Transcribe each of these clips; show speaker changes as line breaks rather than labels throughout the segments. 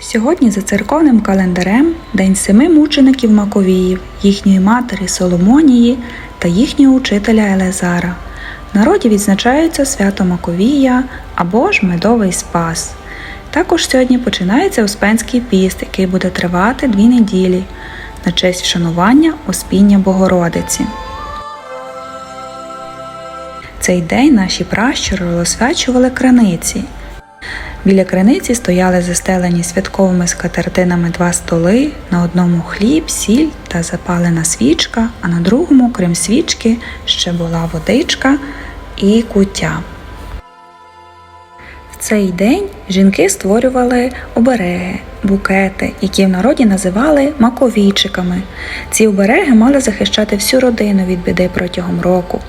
Сьогодні за церковним календарем День семи мучеників Маковіїв, їхньої матері Соломонії та їхнього учителя Елезара. Народі відзначається свято Маковія або ж Медовий Спас. Також сьогодні починається Успенський піст, який буде тривати дві неділі на честь вшанування Успіння Богородиці. Цей день наші пращури розсвячували краниці. Біля криниці стояли застелені святковими скатертинами два столи, на одному хліб, сіль та запалена свічка, а на другому, крім свічки, ще була водичка і куття. В цей день жінки створювали обереги, букети, які в народі називали маковійчиками. Ці обереги мали захищати всю родину від біди протягом року.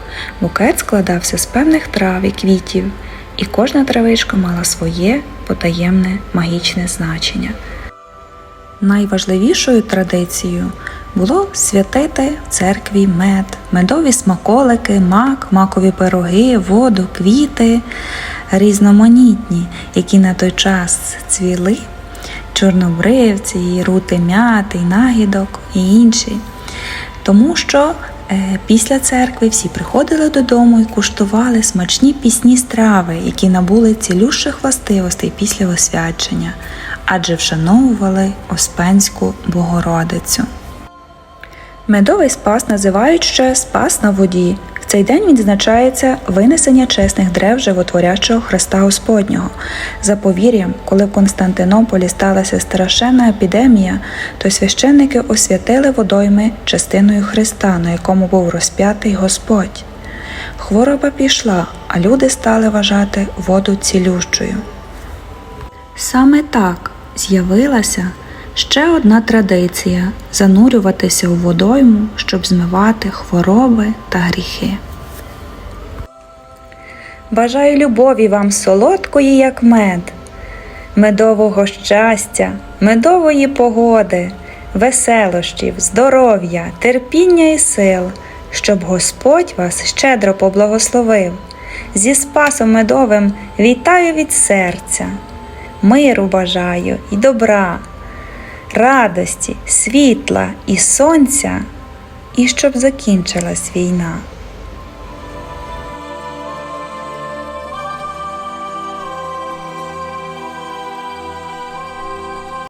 Букет складався з певних трав і квітів, і кожна травичка мала своє потаємне магічне значення. Найважливішою традицією було святити в церкві мед, медові смаколики, мак, макові пироги, воду, квіти різноманітні, які на той час цвіли, чорнобривці, рути м'яти, нагідок і інші. Тому що після церкви всі приходили додому і куштували смачні пісні страви, які набули цілющих властивостей після освячення, адже вшановували Оспенську Богородицю. Медовий спас називають ще спас на воді. Цей день відзначається винесення чесних древ животворячого Христа Господнього. За повір'ям, коли в Константинополі сталася страшенна епідемія, то священники освятили водойми частиною Христа, на якому був розп'ятий Господь. Хвороба пішла, а люди стали вважати воду цілющою. Саме так з'явилася ще одна традиція занурюватися у водойму, щоб змивати хвороби та гріхи. Бажаю любові вам солодкої, як мед, медового щастя, медової погоди, веселощів, здоров'я, терпіння і сил, щоб Господь вас щедро поблагословив. Зі спасом медовим вітаю від серця, миру бажаю і добра, радості, світла і сонця, і щоб закінчилась війна.